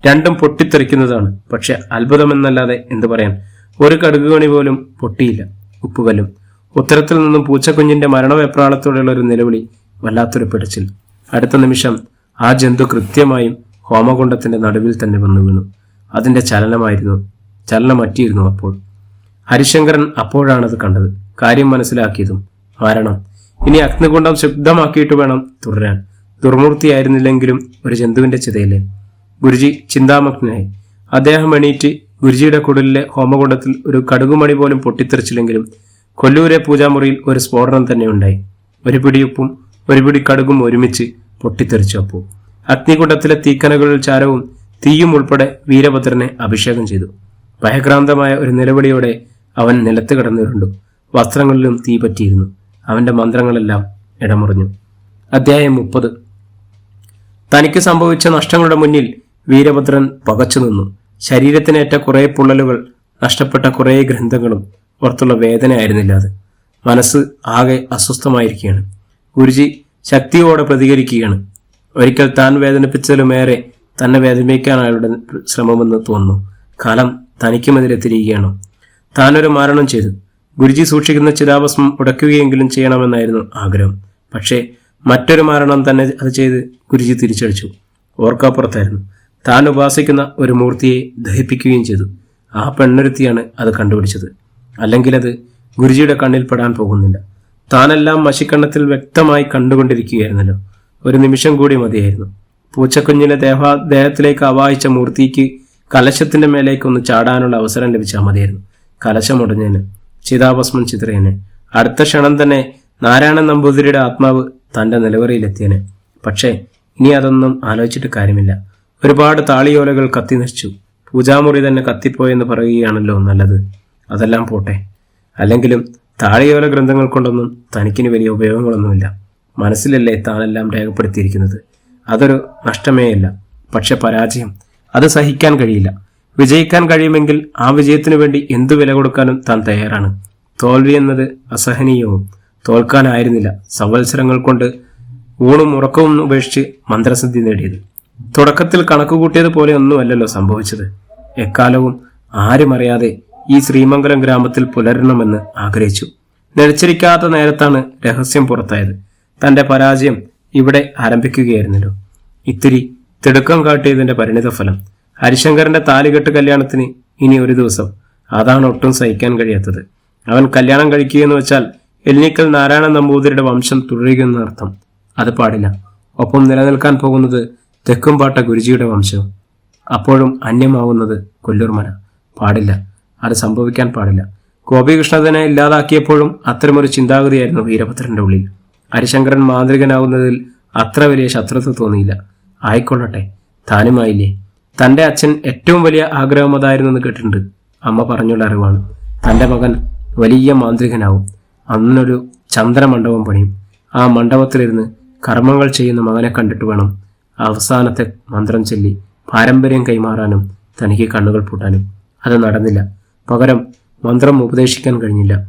രണ്ടും പൊട്ടിത്തെറിക്കുന്നതാണ്. പക്ഷെ അത്ഭുതമെന്നല്ലാതെ എന്തു പറയാൻ? ഒരു കടുകുകണി പോലും പൊട്ടിയില്ല. ഉപ്പുകല്ലും. ഉത്തരത്തിൽ നിന്നും പൂച്ചക്കുഞ്ഞിന്റെ മരണവെപ്രാളത്തോടെയുള്ള ഒരു നിലവിളി വല്ലാത്തൊരു പിടച്ചിൽ. അടുത്ത നിമിഷം ആ ജന്തു കൃത്യമായും ഹോമകുണ്ടത്തിന്റെ നടുവിൽ തന്നെ വന്നു വീണു. അതിന്റെ ചലനമായിരുന്നു ചലനമറ്റിയിരുന്നു അപ്പോൾ. ഹരിശങ്കരൻ അപ്പോഴാണത് കണ്ടത്. കാര്യം മനസ്സിലാക്കിയതും മരണം. ഇനി അഗ്നികുണ്ഡം ശുദ്ധമാക്കിയിട്ട് വേണം തുടരാൻ ദുർമൂർത്തിയായിരുന്നില്ലെങ്കിലും ഒരു ജന്തുവിന്റെ ചിതയിലെ. ഗുരുജി ചിന്താമഗ്നായി. അദ്ദേഹം എണീറ്റ് ഗുരുജിയുടെ കുടലിലെ ഹോമകുണ്ടത്തിൽ ഒരു കടുകുമണി പോലും പൊട്ടിത്തെറിച്ചില്ലെങ്കിലും കൊല്ലൂരെ പൂജാമുറിയിൽ ഒരു സ്ഫോടനം തന്നെ ഉണ്ടായി. ഒരു പിടിയുപ്പും ഒരു പിടി കടുകും ഒരുമിച്ച് പൊട്ടിത്തെറിച്ചപ്പോ അഗ്നികുണ്ടത്തിലെ തീക്കനകളിൽ ചാരവും തീയും ഉൾപ്പെടെ വീരഭദ്രനെ അഭിഷേകം ചെയ്തു. ഭയക്രാന്തമായ ഒരു നിലവിളിയോടെ അവൻ നിലത്ത് കിടന്നിട്ടുണ്ടു വസ്ത്രങ്ങളിലും തീ പറ്റിയിരുന്നു. അവന്റെ മന്ത്രങ്ങളെല്ലാം ഇടമുറിഞ്ഞു. അദ്ധ്യായം മുപ്പത്. തനിക്ക് സംഭവിച്ച നഷ്ടങ്ങളുടെ മുന്നിൽ വീരഭദ്രൻ പകച്ചു നിന്നു. ശരീരത്തിനേറ്റ കുറേ പുള്ളലുകൾ നഷ്ടപ്പെട്ട കുറേ ഗ്രന്ഥങ്ങളും ഓർത്തുള്ള വേദനയായിരുന്നില്ല അത്. മനസ്സ് ആകെ അസ്വസ്ഥമായിരിക്കുകയാണ്. ഗുരുജി ശക്തിയോടെ പ്രതികരിക്കുകയാണ്. ഒരിക്കൽ താൻ വേദനിപ്പിച്ചതിലുമേറെ തന്നെ വേദനിപ്പിക്കാൻ അയാളുടെ ശ്രമമെന്ന് തോന്നുന്നു. കാലം തനിക്കുമെതിരെ തിരിയുകയാണ്. താനൊരു മാരണം ചെയ്തു. ഗുരുജി സൂക്ഷിക്കുന്ന ചിതാഭസ്മം ഉടയ്ക്കുകയെങ്കിലും ചെയ്യണമെന്നായിരുന്നു ആഗ്രഹം. പക്ഷേ മറ്റൊരു മരണം തന്നെ അത് ചെയ്ത് ഗുരുജി തിരിച്ചടിച്ചു. ഓർക്കാപ്പുറത്തായിരുന്നു. താൻ ഉപാസിക്കുന്ന ഒരു മൂർത്തിയെ ദഹിപ്പിക്കുകയും ചെയ്തു. ആ പെണ്ണൊരുത്തിയാണ് അത് കണ്ടുപിടിച്ചത്. അല്ലെങ്കിൽ അത് ഗുരുജിയുടെ കണ്ണിൽ പെടാൻ പോകുന്നില്ല. താനെല്ലാം മഷിക്കണ്ണത്തിൽ വ്യക്തമായി കണ്ടുകൊണ്ടിരിക്കുകയായിരുന്നല്ലോ. ഒരു നിമിഷം കൂടി മതിയായിരുന്നു. പൂച്ചക്കുഞ്ഞിനെ ദേഹ ദേഹത്തിലേക്ക് അവായിച്ച മൂർത്തിക്ക് കലശത്തിന്റെ മേലേക്ക് ഒന്ന് ചാടാനുള്ള അവസരം ലഭിച്ചാൽ മതിയായിരുന്നു. കലശം ഉടഞ്ഞേന് ചിതാഭസ്മം ചിത്രേന് അടുത്ത ക്ഷണം തന്നെ നാരായണൻ നമ്പൂതിരിയുടെ ആത്മാവ് തന്റെ നിലവറയിലെത്തിയനെ. പക്ഷേ ഇനി അതൊന്നും ആലോചിച്ചിട്ട് കാര്യമില്ല. ഒരുപാട് താളിയോലകൾ കത്തി നിറച്ചു പൂജാമുറി തന്നെ കത്തിപ്പോയെന്ന് പറയുകയാണല്ലോ നല്ലത്. അതെല്ലാം പോട്ടെ. അല്ലെങ്കിലും താളിയോല ഗ്രന്ഥങ്ങൾ കൊണ്ടൊന്നും തനിക്കിന് വലിയ ഉപയോഗങ്ങളൊന്നുമില്ല. മനസ്സിലല്ലേ താനെല്ലാം രേഖപ്പെടുത്തിയിരിക്കുന്നത്? അതൊരു നഷ്ടമേയല്ല. പക്ഷെ പരാജയം. അത് സഹിക്കാൻ കഴിയില്ല. വിജയിക്കാൻ കഴിയുമെങ്കിൽ ആ വിജയത്തിനു വേണ്ടി എന്തു വില കൊടുക്കാനും താൻ തയ്യാറാണ്. തോൽവി എന്നത് അസഹനീയവും തോൽക്കാനായിരുന്നില്ല സംവത്സരങ്ങൾ കൊണ്ട് ഊണും ഉറക്കവും ഉപേക്ഷിച്ച് മന്ത്രസിദ്ധി നേടിയത്. തുടക്കത്തിൽ കണക്കുകൂട്ടിയതുപോലെ ഒന്നുമല്ലല്ലോ സംഭവിച്ചത്. എക്കാലവും ആരും അറിയാതെ ഈ ശ്രീമംഗലം ഗ്രാമത്തിൽ പുലരണമെന്ന് ആഗ്രഹിച്ചു. നിലച്ചിരിക്കാത്ത നേരത്താണ് രഹസ്യം പുറത്തായത്. തന്റെ പരാജയം ഇവിടെ ആരംഭിക്കുകയായിരുന്നല്ലോ. ഇത്തിരി തിടുക്കം കാട്ടിയതിന്റെ പരിണിതഫലം. ഹരിശങ്കരന്റെ താലികെട്ട് കല്യാണത്തിന് ഇനി ഒരു ദിവസം. അതാണ് ഒട്ടും സഹിക്കാൻ കഴിയാത്തത്. അവൻ കല്യാണം കഴിക്കുകയെന്ന് വെച്ചാൽ എൽനിക്കൽ നാരായണ നമ്പൂതിരിയുടെ വംശം തുടരുകയെന്ന് അർത്ഥം. അത് പാടില്ല. ഒപ്പം നിലനിൽക്കാൻ പോകുന്നത് തെക്കുംപാട്ട ഗുരുജിയുടെ വംശം. അപ്പോഴും അന്യമാവുന്നത് കൊല്ലൂർമന പാടില്ല. അത് സംഭവിക്കാൻ പാടില്ല. ഗോപികൃഷ്ണനെ ഇല്ലാതാക്കിയപ്പോഴും അത്തരമൊരു ചിന്താഗതിയായിരുന്നു വീരഭദ്രന്റെ ഉള്ളിൽ. ഹരിശങ്കരൻ മാന്ത്രികനാവുന്നതിൽ അത്ര വലിയ ശത്രുത തോന്നിയില്ല. ആയിക്കൊള്ളട്ടെ. താനുമായില്ലേ? തന്റെ അച്ഛൻ ഏറ്റവും വലിയ ആഗ്രഹം അതായിരുന്നെന്ന് കേട്ടിട്ടുണ്ട്. അമ്മ പറഞ്ഞുള്ള അറിവാണ്. തന്റെ മകൻ വലിയ മാന്ത്രികനാവും. അന്നൊരു ചന്ദ്രമണ്ഡപം പണിയും. ആ മണ്ഡപത്തിലിരുന്ന് കർമ്മങ്ങൾ ചെയ്യുന്ന മകനെ കണ്ടിട്ട് വേണം അവസാനത്തെ മന്ത്രം ചൊല്ലി പാരമ്പര്യം കൈമാറാനും തനിക്ക് കണ്ണുകൾ പൂട്ടാനും. അത് നടന്നില്ല. പകരം മന്ത്രം ഉപദേശിക്കാൻ കഴിഞ്ഞില്ല.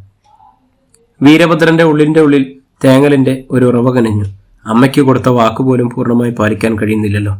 വീരഭദ്രന്റെ ഉള്ളിന്റെ ഉള്ളിൽ തേങ്ങലിന്റെ ഒരു ഉറവ കനിഞ്ഞു. അമ്മയ്ക്ക് കൊടുത്ത വാക്കുപോലും പൂർണമായി പാലിക്കാൻ കഴിയുന്നില്ലല്ലോ.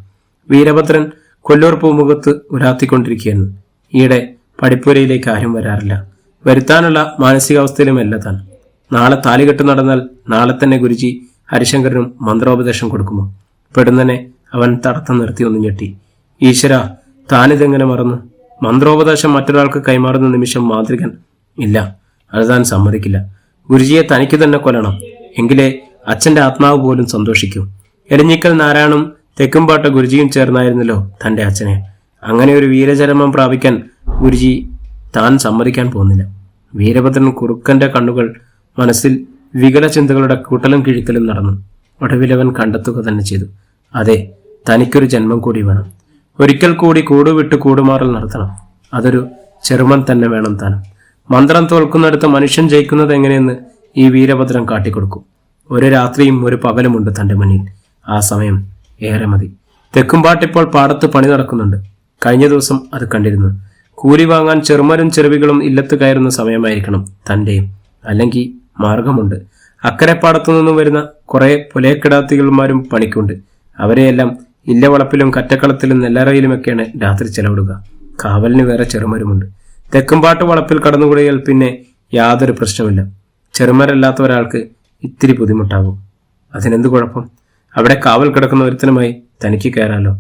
വീരഭദ്രൻ കൊല്ലൂർ പൂമുഖത്ത് ഉരാത്തിക്കൊണ്ടിരിക്കുകയാണ്. ഈയിടെ പഠിപ്പുരയിലേക്ക് ആരും വരാറില്ല. വരുത്താനുള്ള മാനസികാവസ്ഥയിലുമല്ല താൻ നാളെ താലികെട്ട് നടന്നാൽ നാളെ തന്നെ ഗുരുജി ഹരിശങ്കരനും മന്ത്രോപദേശം കൊടുക്കുമോ? പെടുന്നനെ അവൻ തടത്തം നിർത്തി ഒന്ന് ഞെട്ടി. ഈശ്വര താനിതെങ്ങനെ മറന്നു? മന്ത്രോപദേശം മറ്റൊരാൾക്ക് കൈമാറുന്ന നിമിഷം മാന്ത്രികൻ ഇല്ല അത് താൻ സമ്മതിക്കില്ല. ഗുരുജിയെ തനിക്ക് തന്നെ കൊല്ലണം. എങ്കിലേ അച്ഛന്റെ ആത്മാവ് പോലും സന്തോഷിക്കൂ. എരഞ്ഞിക്കൽ നാരായണും തെക്കുംപാട്ട ഗുരുജിയും ചേർന്നായിരുന്നല്ലോ തന്റെ അച്ഛനെ. അങ്ങനെ ഒരു വീരചരമം പ്രാപിക്കാൻ ഗുരുജി താൻ സമ്മതിക്കാൻ പോകുന്നില്ല. വീരഭദ്രൻ കുറുക്കന്റെ കണ്ണുകൾ മനസ്സിൽ വികല ചിന്തകളുടെ കൂട്ടലും കിഴിക്കലും നടന്നു. ഒടുവിലവൻ കണ്ടെത്തുക തന്നെ ചെയ്തു. അതെ തനിക്കൊരു ജന്മം കൂടി വേണം. ഒരിക്കൽ കൂടി കൂടുവിട്ട് കൂടുമാറൽ നടത്തണം. അതൊരു ചെറുമൻ തന്നെ വേണം താൻ. മന്ത്രം തോൽക്കുന്നിടത്ത് മനുഷ്യൻ ജയിക്കുന്നത് എങ്ങനെയെന്ന് ഈ വീരഭദ്രൻ കാട്ടിക്കൊടുക്കും. ഒരു രാത്രിയും ഒരു പകലുമുണ്ട് തന്റെ മുന്നിൽ. ആ സമയം ഏറെ മതി. തെക്കുംപാട്ട് ഇപ്പോൾ പാടത്ത് പണി നടക്കുന്നുണ്ട്. കഴിഞ്ഞ ദിവസം അത് കണ്ടിരുന്നു. കൂലി വാങ്ങാൻ ചെറുമരും ചെറുവികളും ഇല്ലത്ത് കയറുന്ന സമയമായിരിക്കണം തന്റെയും. അല്ലെങ്കിൽ മാർഗമുണ്ട്. അക്കരെ പാടത്തു നിന്നും വരുന്ന കുറെ പുലയക്കിടാത്തികൾമാരും പണിക്കുണ്ട്. അവരെയെല്ലാം ഇല്ലവളപ്പിലും കറ്റക്കളത്തിലും നെല്ലറയിലുമൊക്കെയാണ് രാത്രി ചെലവിടുക. കാവലിന് വേറെ ചെറുമരുമുണ്ട്. തെക്കുംപാട്ട് വളപ്പിൽ കടന്നുകൂടിയാൽ പിന്നെ യാതൊരു പ്രശ്നമില്ല ചെറുമരല്ലാത്ത ഒരാൾക്ക് ഇത്തിരി ബുദ്ധിമുട്ടാകും. അതിനെന്ത് കുഴപ്പം? അവിടെ കാവൽ കിടക്കുന്ന ഒരുത്തനുമായി തനിക്ക് കയറാലോ.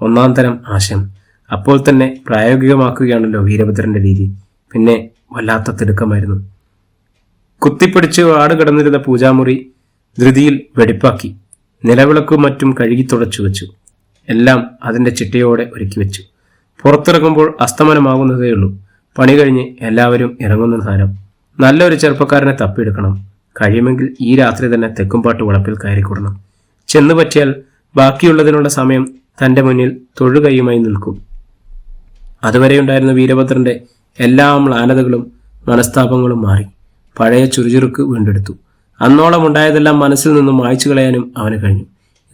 ഒന്നാം തരം ആശയം. അപ്പോൾ തന്നെ പ്രായോഗികമാക്കുകയാണല്ലോ വീരഭദ്രന്റെ രീതി. പിന്നെ വല്ലാത്ത തിടുക്കമായിരുന്നു. കുത്തിപ്പിടിച്ച് ആട് കിടന്നിരുന്ന പൂജാമുറി ധൃതിയിൽ വെടിപ്പാക്കി. നിലവിളക്കും മറ്റും കഴുകി തുടച്ചു വെച്ചു. എല്ലാം അതിന്റെ ചിട്ടയോടെ ഒരുക്കി വെച്ചു. പുറത്തിറങ്ങുമ്പോൾ അസ്തമനമാകുന്നതേയുള്ളൂ പണി കഴിഞ്ഞ് എല്ലാവരും ഇറങ്ങുന്ന നേരം നല്ലൊരു ചെറുപ്പക്കാരനെ തപ്പിയെടുക്കണം. കഴിയുമെങ്കിൽ ഈ രാത്രി തന്നെ തെക്കുംപാട്ട് വളപ്പിൽ കയറിക്കൂടണം. ചെന്നു പറ്റിയാൽ ബാക്കിയുള്ളതിനുള്ള സമയം തന്റെ മുന്നിൽ തൊഴുകൈയുമായി നിൽക്കും. അതുവരെ ഉണ്ടായിരുന്ന വീരഭദ്രന്റെ എല്ലാ മ്ലാനതകളും മനസ്താപങ്ങളും മാറി. പഴയ ചുറുചുറുക്ക് വീണ്ടെടുത്തു. അന്നോളം ഉണ്ടായതെല്ലാം മനസ്സിൽ നിന്നും മായ്ച്ചു കളയാനും അവന് കഴിഞ്ഞു.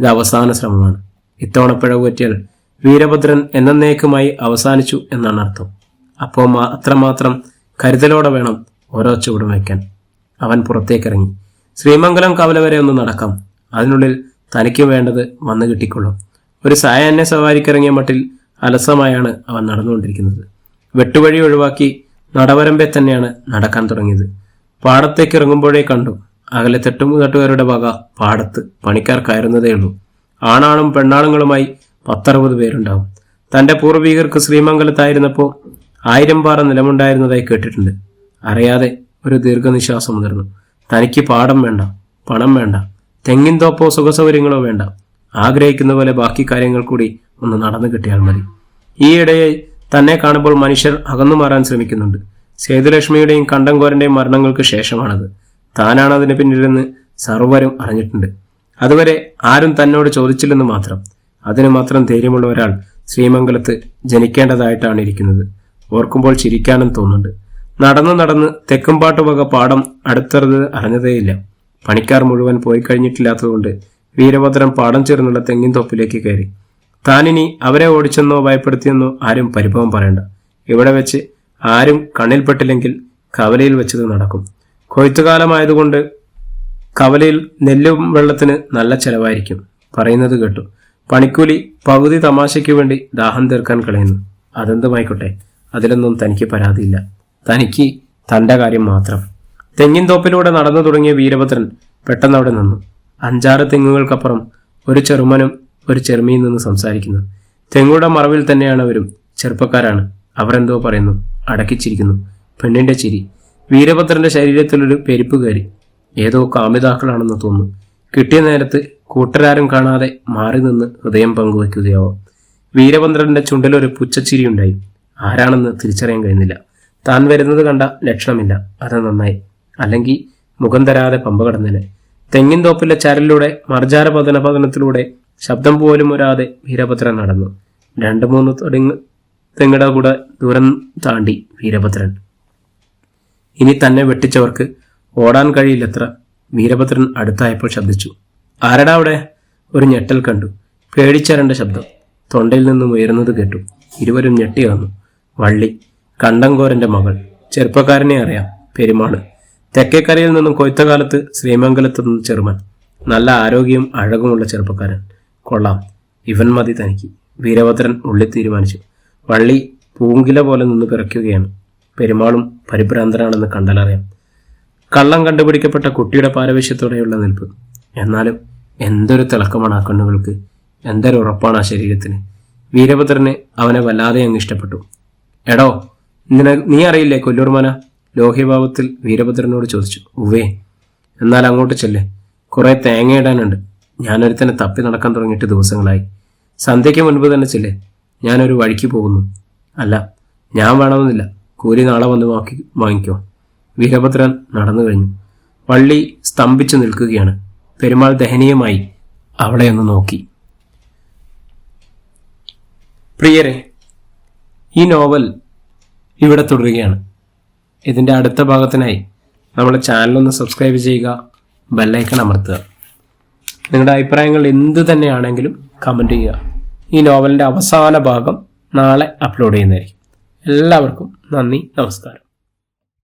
ഇത് അവസാന ശ്രമമാണ്. ഇത്തവണ പിഴവ് പറ്റിയാൽ വീരഭദ്രൻ എന്നേക്കുമായി അവസാനിച്ചു എന്നാണ് അർത്ഥം. അപ്പോൾ അത്രമാത്രം കരുതലോടെ വേണം ഓരോ ചുവടും വയ്ക്കാൻ. അവൻ പുറത്തേക്കിറങ്ങി. ശ്രീമംഗലം കവല വരെ ഒന്ന് നടക്കാം. അതിനുള്ളിൽ തനിക്ക് വേണ്ടത് വന്നു കിട്ടിക്കൊള്ളും. ഒരു സായാഹ്ന സവാരിക്കിറങ്ങിയ മട്ടിൽ അലസമായാണ് അവൻ നടന്നുകൊണ്ടിരിക്കുന്നത്. വെട്ടുവഴി ഒഴിവാക്കി നടവരമ്പെ തന്നെയാണ് നടക്കാൻ തുടങ്ങിയത്. പാടത്തേക്ക് ഇറങ്ങുമ്പോഴേ കണ്ടു. അകലെ തെട്ടുമുതട്ടുകാരുടെ വക പാടത്ത് പണിക്കാർ കയറുന്നതേയുള്ളൂ ആണാണും പെണ്ണാണുങ്ങളുമായി പത്തറുപത് പേരുണ്ടാവും. തന്റെ പൂർവികർക്ക് ശ്രീമംഗലത്തായിരുന്നപ്പോൾ ആയിരം പാറ നിലമുണ്ടായിരുന്നതായി കേട്ടിട്ടുണ്ട്. അറിയാതെ ഒരു ദീർഘനിശ്വാസം ഉണർന്നു തനിക്ക് പാടം വേണ്ട പണം വേണ്ട. തെങ്ങിൻ തോപ്പോ സുഖസൗകര്യങ്ങളോ വേണ്ട. ആഗ്രഹിക്കുന്ന പോലെ ബാക്കി കാര്യങ്ങൾ കൂടി ഒന്ന് നടന്നു കിട്ടിയാൽ മതി. ഈയിടെയായി തന്നെ കാണുമ്പോൾ മനുഷ്യർ അകന്നു മാറാൻ ശ്രമിക്കുന്നുണ്ട്. സേതുലക്ഷ്മിയുടെയും കണ്ടംകോരന്റെയും മരണങ്ങൾക്ക് ശേഷമാണത്. താനാണ് അതിന് പിന്നിലെന്ന് സർവരും അറിഞ്ഞിട്ടുണ്ട്. അതുവരെ ആരും തന്നോട് ചോദിച്ചില്ലെന്ന് മാത്രം. അതിന് മാത്രം ധൈര്യമുള്ള ഒരാൾ ശ്രീമംഗലത്ത് ജനിക്കേണ്ടതായിട്ടാണ് ഇരിക്കുന്നത്. ഓർക്കുമ്പോൾ ചിരിക്കാനും തോന്നുന്നുണ്ട്. നടന്നു നടന്ന് തെക്കുംപാട്ട് വക പാടം അടുത്തത് അറിഞ്ഞതേയില്ല. പണിക്കാർ മുഴുവൻ പോയി കഴിഞ്ഞിട്ടില്ലാത്തതുകൊണ്ട് വീരഭദ്രൻ പാടം ചേർന്നുള്ള തെങ്ങിൻ തൊപ്പിലേക്ക് കയറി. താനിനി അവരെ ഓടിച്ചെന്നോ ഭയപ്പെടുത്തിയെന്നോ ആരും പരിഭവം പറയണ്ട. ഇവിടെ വെച്ച് ആരും കണ്ണിൽപ്പെട്ടില്ലെങ്കിൽ കവലയിൽ വെച്ചത് നടക്കും. കൊയ്ത്തുകാലമായതുകൊണ്ട് കവലയിൽ നെല്ലും വെള്ളത്തിന് നല്ല ചെലവായിരിക്കും. പറയുന്നത് കേട്ടു. പണിക്കൂലി പകുതി തമാശയ്ക്ക് വേണ്ടി ദാഹം തീർക്കാൻ കളയുന്നു. അതെന്തുമായിക്കോട്ടെ. അതിലൊന്നും തനിക്ക് പരാതിയില്ല. തനിക്ക് തന്റെ കാര്യം മാത്രം. തെങ്ങിൻ തോപ്പിലൂടെ നടന്നു തുടങ്ങിയ വീരഭദ്രൻ പെട്ടെന്ന് അവിടെ നിന്നു. അഞ്ചാറ് തെങ്ങുകൾക്കപ്പുറം ഒരു ചെറുമനും ഒരു ചെറുമിയും നിന്ന് സംസാരിക്കുന്നു. തെങ്ങുടെ മറവിൽ തന്നെയാണ് അവരും ചെറുപ്പക്കാരാണ്. അവരെന്തോ പറയുന്നു. അടക്കിച്ചിരിക്കുന്നു. പെണ്ണിന്റെ ചിരി. വീരഭദ്രന്റെ ശരീരത്തിലൊരു പെരുപ്പ് കയറി. ഏതോ കാമിതാക്കളാണെന്ന് തോന്നുന്നു. കിട്ടിയ നേരത്ത് കൂട്ടരാരും കാണാതെ മാറി നിന്ന് ഹൃദയം പങ്കുവയ്ക്കുകയാവോ. വീരഭദ്രന്റെ ചുണ്ടിലൊരു പുച്ഛച്ചിരി ഉണ്ടായി ആരാണെന്ന് തിരിച്ചറിയാൻ കഴിയുന്നില്ല. താൻ വരുന്നത് കണ്ട ലക്ഷണമില്ല. അത് നന്നായി. അല്ലെങ്കിൽ മുഖം തരാതെ പമ്പ കടന്നേനെ. തെങ്ങിൻ തോപ്പിലെ ചരലിലൂടെ മർജാര പതന പതനത്തിലൂടെ ശബ്ദം പോലും വരാതെ വീരഭദ്രൻ നടന്നു. രണ്ടു മൂന്ന് തെങ്ങ് തെങ്ങിട കൂടെ ദൂരം താണ്ടി വീരഭദ്രൻ. ഇനി തന്നെ വെട്ടിച്ചവർക്ക് ഓടാൻ കഴിയില്ലത്ര വീരഭദ്രൻ അടുത്തായപ്പോൾ ശബ്ദിച്ചു. ആരടാ അവിടെ? ഒരു ഞെട്ടൽ കണ്ടു. പേടിച്ചരണ്ട ശബ്ദം. തൊണ്ടയിൽ നിന്നും ഉയരുന്നത് കേട്ടു. ഇരുവരും ഞെട്ടി വന്നു വള്ളി കണ്ടങ്കോരന്റെ മകൾ. ചെറുപ്പക്കാരനെ അറിയാം. പെരുമാൾ. തെക്കേക്കരയിൽ നിന്നും കൊയ്ത്തകാലത്ത് ശ്രീമംഗലത്ത് നിന്നും ചെറുമൻ. നല്ല ആരോഗ്യവും അഴകുമുള്ള ചെറുപ്പക്കാരൻ. കൊള്ളാം. ഇവൻ മതി തനിക്ക്. വീരഭദ്രൻ ഉള്ളി തീരുമാനിച്ചു. വള്ളി പൂങ്കില പോലെ നിന്ന് പിറയ്ക്കുകയാണ്. പെരുമാളും പരിഭ്രാന്തരാണെന്ന് കണ്ടാലറിയാം. കള്ളം കണ്ടുപിടിക്കപ്പെട്ട കുട്ടിയുടെ പാരവശ്യത്തോടെയുള്ള നിൽപ്പ്. എന്നാലും എന്തൊരു തിളക്കമാണ് ആ കണ്ണുകൾക്ക്. എന്തൊരു ഉറപ്പാണ് ആ ശരീരത്തിന്. വീരഭദ്രന് അവനെ വല്ലാതെ അങ്ങ് ഇഷ്ടപ്പെട്ടു. എടോ നിന നീ അറിയില്ലേ കൊല്ലൂർമന ലോഹ്യഭാവത്തിൽ വീരഭദ്രനോട് ചോദിച്ചു ഉവേ എന്നാൽ അങ്ങോട്ട് ചെല്ലേ. കുറെ തേങ്ങയിടാനുണ്ട് ഞാനൊരുത്തനെ തപ്പി നടക്കാൻ തുടങ്ങിയിട്ട് ദിവസങ്ങളായി. സന്ധ്യയ്ക്ക് മുൻപ് തന്നെ ചെല്ലേ. ഞാനൊരു വഴിക്ക് പോകുന്നു. അല്ല ഞാൻ വേണമെന്നില്ല. കൂലി നാളെ വന്ന് വാക്കി വാങ്ങിക്കോ. വീരഭദ്രൻ നടന്നു കഴിഞ്ഞു. വള്ളി സ്തംഭിച്ചു നിൽക്കുകയാണ്. പെരുമാൾ ദഹനീയമായി അവളെ ഒന്ന് നോക്കി. പ്രിയരെ ഈ നോവൽ ഇവിടെ തുടരുകയാണ്. ഇതിന്റെ അടുത്ത ഭാഗത്തിനായി നമ്മുടെ ചാനലൊന്ന് സബ്സ്ക്രൈബ് ചെയ്യുക ബെല്ലൈക്കൺ അമർത്തുക. നിങ്ങളുടെ അഭിപ്രായങ്ങൾ എന്ത് തന്നെയാണെങ്കിലും കമന്റ് ചെയ്യുക. ഈ നോവലിന്റെ അവസാന ഭാഗം നാളെ അപ്ലോഡ് ചെയ്യുന്നതായിരിക്കും. എല്ലാവർക്കും നന്ദി നമസ്കാരം.